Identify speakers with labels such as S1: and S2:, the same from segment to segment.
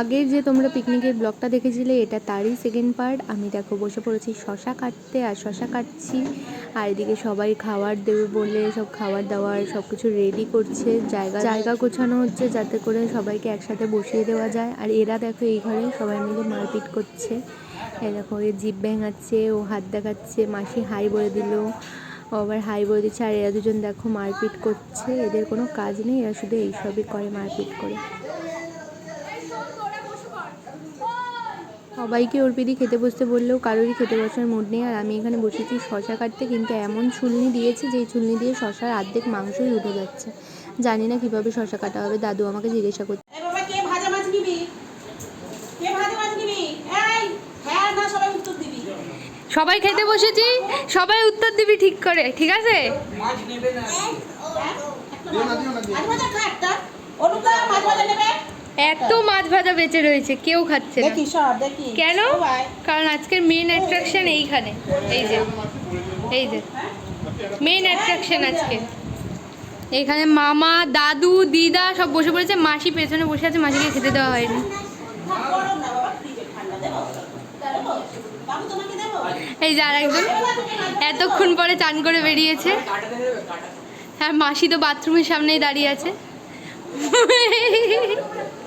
S1: আগের যে তোমরা পিকনিকের ব্লগটা দেখেছিলে, এটা তারই সেকেন্ড পার্ট আমি দেখো বসে পড়েছি শশা কাটতে আর শশা কাটছি। আর এদিকে সবাই খাবার দেবে বলে সব খাবার দাবার সব কিছু রেডি করছে। জায়গা জায়গা গোছানো হচ্ছে যাতে করে সবাইকে একসাথে বসিয়ে দেওয়া যায়। আর এরা দেখো এই ঘরে সবাই মিলে মারপিট করছে। এই দেখো, এ জিপ ভেঙাচ্ছে, ও হাত দেখাচ্ছে, মাসি হাই বলে দিল। আবার হাই বলে দিচ্ছে। আর এরা দুজন দেখো মারপিট করছে। এদের কোনো কাজ নেই, এরা শুধু এইসবই করে মারপিট করে। সবাইকে অর্পিদি খেতে বসতে বললেও কারোরই খেতে বসার মুড নেই। আর আমি এখানে বসেছি শশা কাটতে কিন্তু এমন ছুলনি দিয়েছে যেই ছুলনি দিয়ে শশার অর্ধেক মাংসই উঠে যাচ্ছে। জানি না কীভাবে শশা কাটা হবে দাদু আমাকে জিজ্ঞাসা করছে
S2: এই বাবা কে ভাজা মাছ নিবি? কে ভাজা মাছ নিবি? এই হ্যাঁ না সবাই উত্তর দিবি।
S1: সবাই খেতে বসেছি? সবাই উত্তর দিবি ঠিক করে ঠিক আছে?
S2: মাছ। ভাজা খা
S1: এত মাছ ভাজা বেঁচে রয়েছে কেউ খাচ্ছে না।
S2: দেখি সব দেখি।
S1: কেন? কারণ আজকের মেন অ্যাট্রাকশন এইখানে। এই যে এই যে। মেন অ্যাট্রাকশন আজকে। এখানে মামা দাদু দিদা সব বসে পড়েছে। মাসি পেছনে বসে আছে মাসিকে খেতে দেওয়া হয়নি। এই যে আর একজন এতক্ষণ পরে চান করে বেরিয়েছে। হ্যাঁ মাসি তো বাথরুমের সামনেই দাঁড়িয়ে আছে।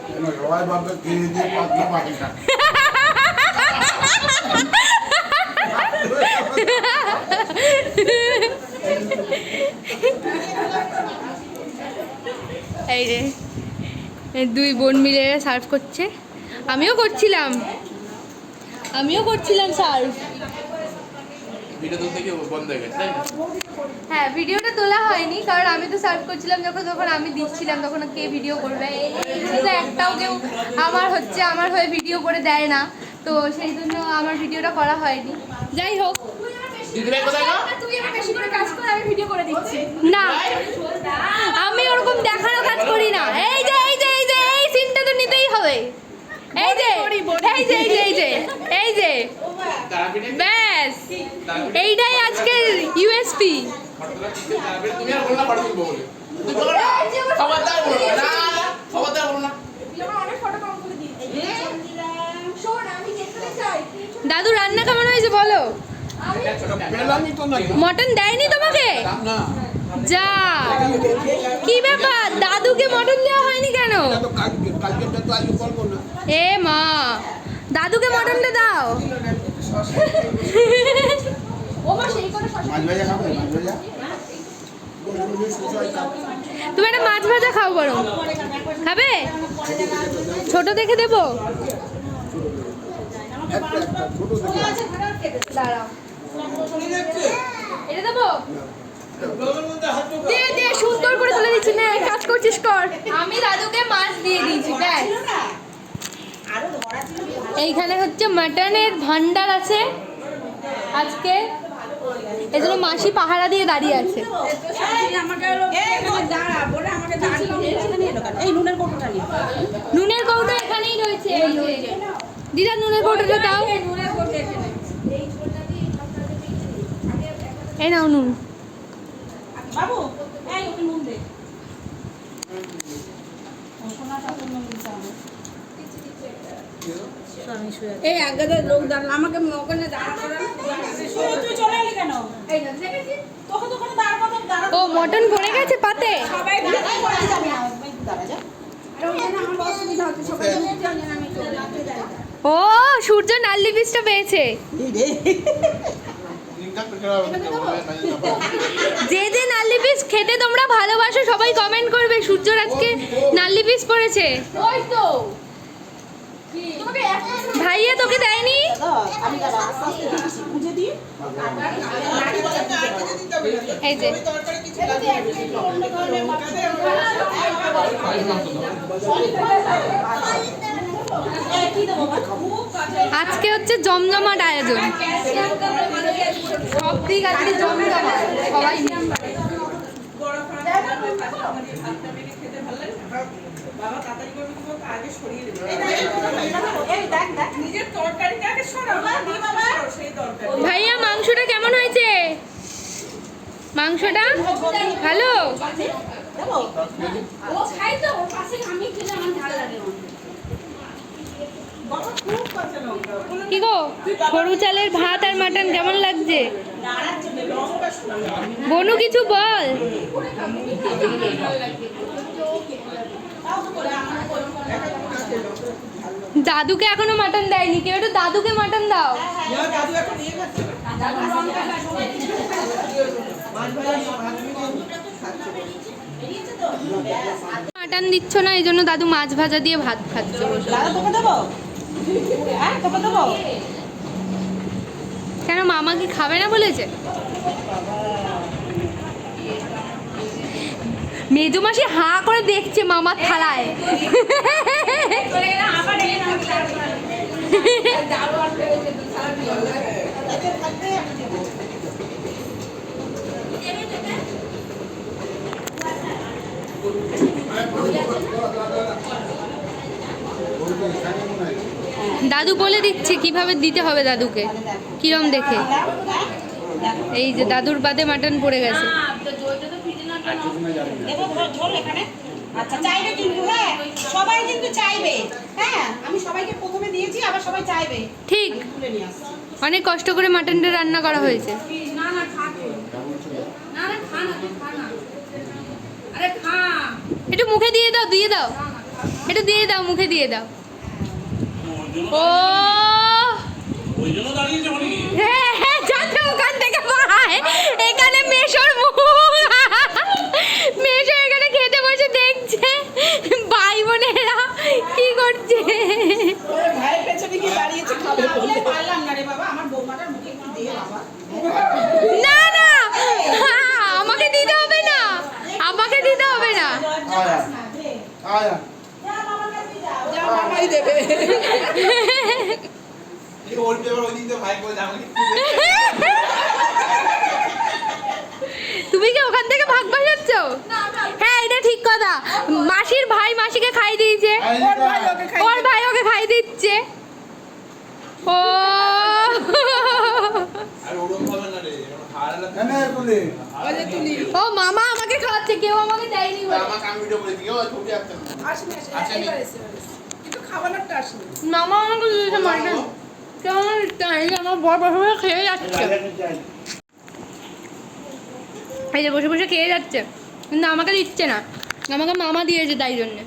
S1: এই রে দুই বোন মিলে সার্ভ করছে। আমিও করছিলাম। আমিও করছিলাম সার্ভ।
S3: ভিডিও তুলতে গিয়ে বন্ধ হয়ে গেছে তাই না?
S1: হ্যাঁ ভিডিওটা তোলা হয়নি কারণ আমি তো সার্ভ করছিলাম যখন যখন আমি দিচ্ছিলাম তখন কে ভিডিও করবে। এই- একটাও কেউ আমার হচ্ছে আমার হয়ে ভিডিও করে দেয় না। তো সেই জন্য আমার ভিডিওটা করা হয়নি। যাই হোক।
S3: দিদিভাই কোথায় গো?
S1: তুই আমার বেশি করে কাজ কর আমি ভিডিও করে দিচ্ছি। না। আমি ওরকম দেখানো কাজ করি না। এই যে এই যে এই যে এই সিনটা তো নিতেই হবে। এই যে এই যে এই যে এই যে এই যে।
S3: তারাপীঠে?
S1: ব্যাস এইটাই আজকের ইউএসপি
S3: ফটোটা দিতে তারাপীঠে তুমি আর বলো ফটো তুলবো বলে। তুই বলো না, খবরদার বলো না, না, না, খবরদার বলো না।
S1: দাদু রান্না কেমন হয়েছে বলো? মটন দেয়নি তোমাকে? যা। কি ব্যাপার? দাদুকে মটন দেওয়া হয়নি কেন?
S4: আজকে
S1: এ মা দাদুকে মটনটা দাও। তুমি একটা মাছ ভাজা খাও বড় খাবে? ছোট দেখে দেবো? দেবো? সুন্দর করে তুলে দিচ্ছি। না, কাজ করছিস কর। আমি দাদুকে মাছ দিয়ে দিয়েছি, ব্যাস। এইখানে হচ্ছে মাটনের ভান্ডার আছে। আজকে এই জন্য মাসি পাহারা দিয়ে দাঁড়িয়ে আছে।
S2: নুনের
S1: কৌটো এখানেই রয়েছে। দিদা, নুনের কৌটোটা দাও। এই নাও নুন
S2: বাবু এই ওকে নুন দে
S5: এই আগে লোক দাঁড়াল আমাকে ওখানে দাঁড়া করানো।
S2: তুই চলে এলি কেন? তোকে তো ওখানে দাঁড় করাতে দাঁড়া
S1: ও মটন ভরে গেছে পাতে?
S2: সবাই করে যাবে দাঁড়া যা।
S5: আমি
S1: ও সূর্য নাল্লি পিসটা পেয়েছে।
S4: না এই।
S1: যে যে নাল্লি পিস খেতে তোমরা ভালোবাসো সবাই কমেন্ট করবে সূর্যর আজকে নাল্লি পিস পড়েছে। ওই তো। ভাইয়া তোকে দেয়নি? এই যে? আজকে হচ্ছে জমজমাট আয়োজন। সব দিক আজকে জমজমাট। সবাই মিলে।
S2: এই দেখ দেখ নিজের তরকারিটাকে সরাও না দি বাবা।
S1: ভাইয়া মাংসটা কেমন হয়েছে? মাংসটা? ভালো?
S5: ও খাই তো ওর পাশে আমি খেলে আমার ভালো লাগে
S1: কি গো? গরু চালের ভাত আর মাটন কেমন লাগছে। বনু কিছু বল
S2: তাও তো করে আমার গরম করে
S1: দাদুকে এখনও মাটন দেয়নি কেউ একটু দাদুকে মাটন দাও। মাটন দিচ্ছ না এই জন্য দাদু মাছ ভাজা দিয়ে ভাত খাচ্ছে
S2: হ্যাঁ
S1: কেন মামা কি খাবে না বলেছে? মেজু মাসি হা করে দেখছে মামার থালায়। দাদু বলে দিচ্ছে কীভাবে দিতে হবে দাদুকে। কিরম দেখে? এই যে দাদুর বাদে মাটন পড়ে গেছে।
S2: ঝোল এখানে। আচ্ছা চাইবে কিন্তু হ্যাঁ সবাই কিন্তু চাইবে। হ্যাঁ আমি সবাইকে প্রথমে দিয়েছি আবার সবাই চাইবে।
S1: ঠিক। অনেক কষ্ট করে মাটনটা রান্না করা হয়েছে। একটু মুখে দিয়ে দাও দিয়ে দাও। একটু দিয়ে দাও মুখে দিয়ে দাও। ও। হ্যাঁ হ্যাঁ যাতে ওখান থেকে এখানে মেশোর মুখ মেশো এখানে খেতে বসে দেখছে ভাই বোনেরা কি করছে
S2: ভাইয়ের পেছনে কি দাঁড়িয়েছে খাবে বলে পারলাম না রে বাবা আমার বৌমাটার মুখে একটু দিয়ে বাবা
S1: না না হ্যাঁ, আমাকে দিতে হবে না আমাকে দিতে হবে না
S4: আয়া আয়া
S2: যা মামাই দেবে
S3: এই ওর পেপার ওই দিন তো ভাই বলে আমাকে
S1: তুমি কি ওখান থেকে ভাগ বাসাচ্ছ হ্যাঁ এটা ঠিক কথা মাসির ভাই মাসিকে খাই দিয়েছে। ওর ভাই ওকে খাই দিচ্ছে। ও। ও মামা আমাকে খাওয়াচ্ছে কেউ আমাকে দেয়নি মামা আমাকে দিয়েছে আমার খেয়ে যাচ্ছে। এই যে বসে বসে খেয়ে যাচ্ছে। কিন্তু আমাকে দিচ্ছে না। আমাকে মামা দিয়েছে তাই জন্যে।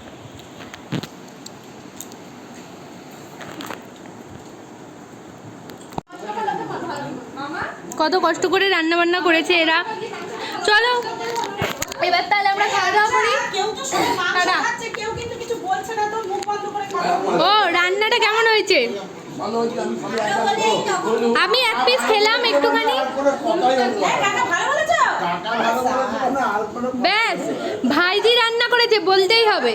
S1: কত কষ্ট করে রান্না বান্না করেছে এরা। চলো এবার তাহলে আমরা খাওয়া দাওয়া করি।
S2: কেউ তো শুধু মাংস খাচ্ছে কেউ কিন্তু কিছু বলছে না তো মুখ বন্ধ করে খাচ্ছে
S1: ও রান্নাটা কেমন হয়েছে?
S4: ভালো হয়েছে আমি
S1: এক পিস খেলাম একটুখানি।
S4: কোনো
S1: ব্যাস ভাইজি রান্না করেছে বলতেই হবে।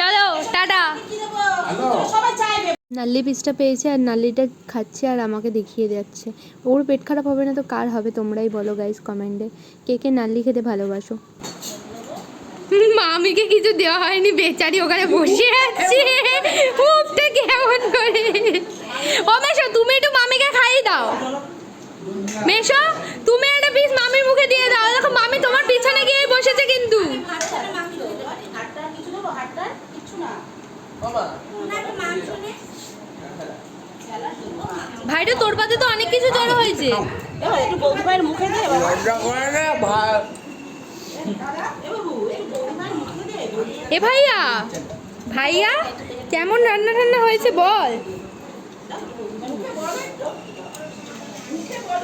S1: চলো টাটা
S2: কি দেবো
S4: হ্যালো
S2: সবাই চাইবে
S1: নাল্লি পিসটা পেয়েছে আর নাল্লিটা খাচ্ছে আর আমাকে দেখিয়ে যাচ্ছে। ওর পেট খারাপ হবে না তো কার হবে তোমরাই বলো গাইস কমেন্টে কে কে নাল্লি খেতে ভালোবাসো? মামিকে কিছু দেওয়া হয়নি বেচারি ওখানে বসে আছে। মুখটা কেমন করে। ও মেশো তুমি একটু মামিকে খাইয়ে দাও। মেশো তুমি একটা পিস মামির মুখে দিয়ে দাও। দেখো মামি তোমার পিছনে গিয়ে বসেছে কিন্তু।
S2: হাটটা কিছু দেবো হাটটা কিছু না।
S3: বাবা।
S1: ভাইটা তোর পাতে তো অনেক কিছু জড়ো হয়েছে।
S2: একটু বৌদি ভাইয়ের মুখে দে এ
S1: ভাইয়া ভাইয়া কেমন রান্না টান্না হয়েছে বল
S2: ভালো বলে বলে দিয়ে দাও ইশারা ইশারায় ভালো।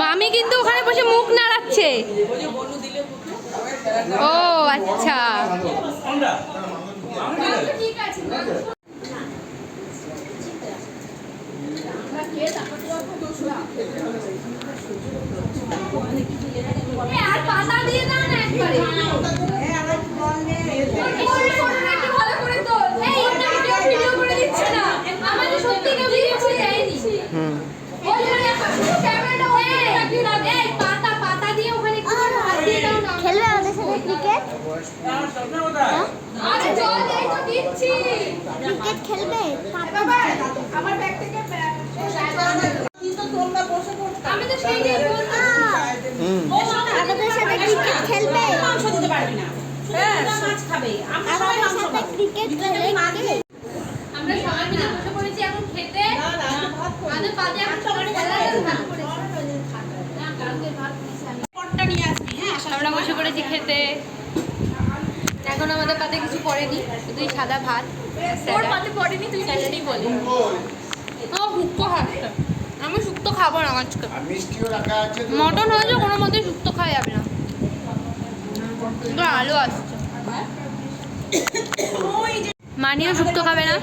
S1: মামি কিন্তু ওখানে বসে মুখ নাড়াচ্ছে। ও আচ্ছা। আর পাতা দিয়ে দাও না একবারে।
S2: দিচ্ছি। ক্রিকেট খেলবে? বাবা আমার
S1: ব্যাগ থেকে আমি তো সেই নিয়ে হ্যাঁ। বলছি। আমাদের সাথে ক্রিকেট খেলবে? মাংস দিতে পারবি না। হ্যাঁ মাছ খাবে। আমরা
S5: সবাই মাংস খাব। ক্রিকেট
S1: খেলে আমরা সবাই মিলে বসে
S5: পড়েছি এখন
S2: খেতে। না না ভাত খাব আদে পাতে
S1: এখন আচ্ছা, আচ্ছা, আচ্ছা। সবাই
S5: খেলা
S1: ভাত করেছি না কালকে ভাত খেয়েছি আমি।
S2: পটটা নিয়ে আসবি হ্যাঁ
S1: আমরা বসে পড়েছি খেতে। এখন আমাদের পাতে কিছু পড়েনি শুধুই সাদা ভাত ওর পাতে পড়েনি তুই স্যালাডই বলি। ও শুক্তো খাচ্ছে আমি শুক্তো খাব না আজকে।
S4: আর মিষ্টিও তো।
S1: মটন হয়েছে কোনো মতেই শুক্তো খাওয়া যাবে না। আলু আসছে। মানিও শুক্তো খাবে না।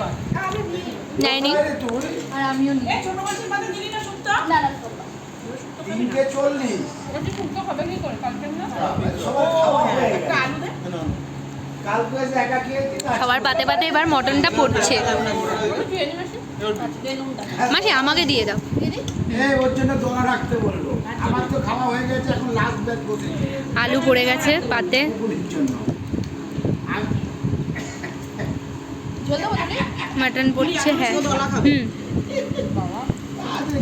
S1: নেয়নি।
S4: তুই?
S1: আর আমিও নিই।
S2: এই ছোট মাছের পাতে দিলি না শুক্তো
S4: তিনটে চল্লিশ
S1: শুক্তো খাবে কি করে কালকে না
S4: সবার খাওয়া হয়ে গেছে।
S2: একটা আলু দে
S4: কালকে এসে একা খেয়েছি তো
S1: সবার পাতে পাতে এবার মটনটা পড়ছে। মাসি আমাকে দিয়ে দাও।
S4: এই ওর জন্য দোয়া রাখতে বলল। আমার তো খাওয়া হয়ে গেছে এখন লাস্ট ব্যাচ বসে।
S1: আলু পড়ে গেছে পাতে। মাটন পড়ছে হ্যাঁ। হুম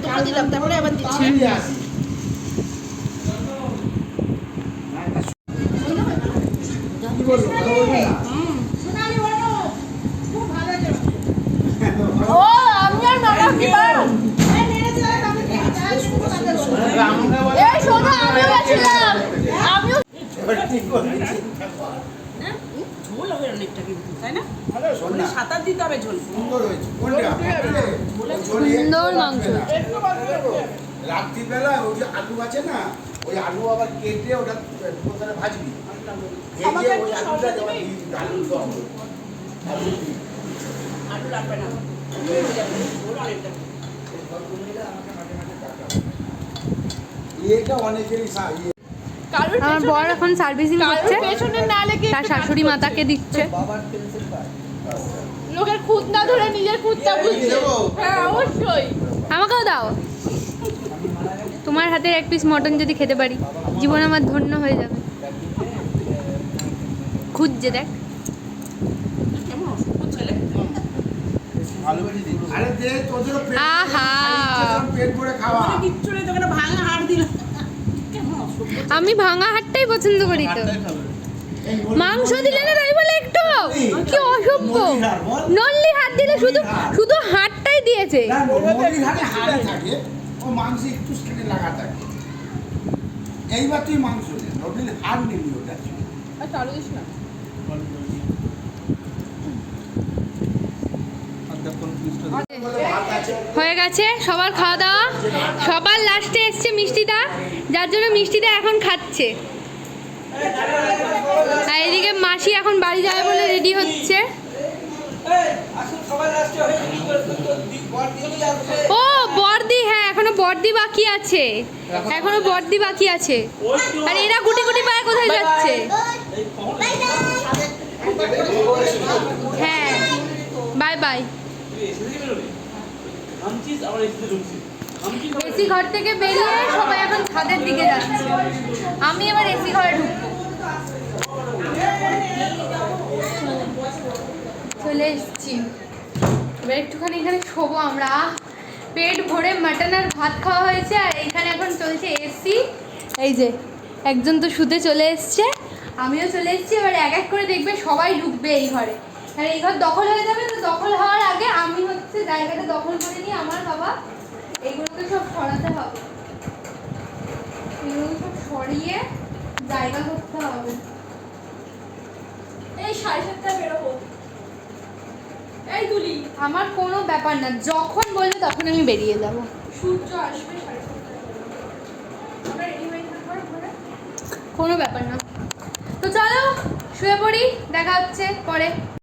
S4: কাল দিলাম তারপরে আবার দিচ্ছি আসি কি বলব ভালো বলবে না?
S2: সোনালি বলো খুব ভালো হয়েছে
S5: ও আমি আর মামা কি পারো
S2: এই মেরেছে দাদা আমি কি চাই শুকনো কাটে বলো
S4: আমরা বলে-
S5: এই শোনো আমিও গেছিলাম আমিও
S4: এবার ঠিক বলেছি।
S2: ঝোল হবে অনেকটা কিন্তু তাই না
S4: শোন না,
S2: সাঁতার দিতে হবে ঝোল
S4: সুন্দর হয়েছে। কোনটা? বাপরে, ওই ঝোলে
S1: সুন্দর মাংস।
S4: রাত্রিবেলা ওই যে আলু আছে না ওই আলু আবার কেটে ওটা ভাজবি। ভেজে ওই আলুটা আবার আলু দম আলু
S2: লাগবে না।
S4: এটা অনেকেরই ইয়ে।
S1: আমার বর এখন সার্ভিসিং করছে। তার শাশুড়ি মাতাকে দিচ্ছে।
S5: লোকের খুঁত না ধরে নিজের খুঁতটা বুঝছে। হ্যাঁ অবশ্যই।
S1: আমাকেও দাও। তোমার হাতের এক পিস মটন যদি খেতে পারি জীবন আমার ধন্য হয়ে যাবে। খুঁজছে দেখ। আহা।
S4: পেট ভরে খাওয়া।
S2: কিচ্ছু নেই তোকে একটা ভাঙা হাড় দিল কেমন অসুখ
S1: আমি ভাঙা হাটটাই পছন্দ করি তো। মাংস দিলে না তাই বলে একটু? কি অসভ্য। নল্লি হাত দিলে শুধু শুধু হাটটাই দিয়েছে।
S4: এইবার তুই মাংস নে। নদীর হাড় নিবি ওটা
S5: আর চালু দিস না
S4: ভাত আছে
S1: হয়ে গেছে সবার খাওয়া দাওয়া। সবার লাস্টে এসছে মিষ্টিটা যার জন্য মিষ্টিটা এখন খাচ্ছে। আর এদিকে মাসি এখন বাড়ি যাবে বলে রেডি হচ্ছে। ও বর্দি হ্যাঁ এখনও বর্দি বাকি আছে। এখনও বর্দি বাকি আছে। আর এরা গুটি গুটি পায়ে কোথায় যাচ্ছে? হ্যাঁ বাই বাই এসি ঘর থেকে বেরিয়ে সবাই এখন ছাদের দিকে যাচ্ছে। আমি এবার এসি ঘরে ঢুকবো। চলে এসেছি। এবার একটুখানি এখানে শোবো আমরা। পেট ভরে মাটন আর ভাত খাওয়া হয়েছে, আর এইখানে এখন চলছে এসি এই যে, একজন তো শুতে চলে এসছে। আমিও চলে এসেছি, এবার এক এক করে দেখবে সবাই ঢুকবে এই ঘরে। আর এই ঘর দখল হয়ে যাবে তো দখল হওয়ার আগে আমি হচ্ছে জায়গাটা দখল করে নিয়ে আমার বাবা এইগুলোকে সব সরাতে হবে। এগুলো সব সরিয়ে জায়গা করতে হবে।
S5: এই সাড়ে সাতটা বেরোবো। এই তুলি।
S1: আমার কোনো ব্যাপার না যখন বলবে তখন আমি বেরিয়ে যাব।
S5: সূর্য আসবে
S1: কোনো ব্যাপার না। তো চলো শুয়ে পড়ি দেখা হচ্ছে পরে।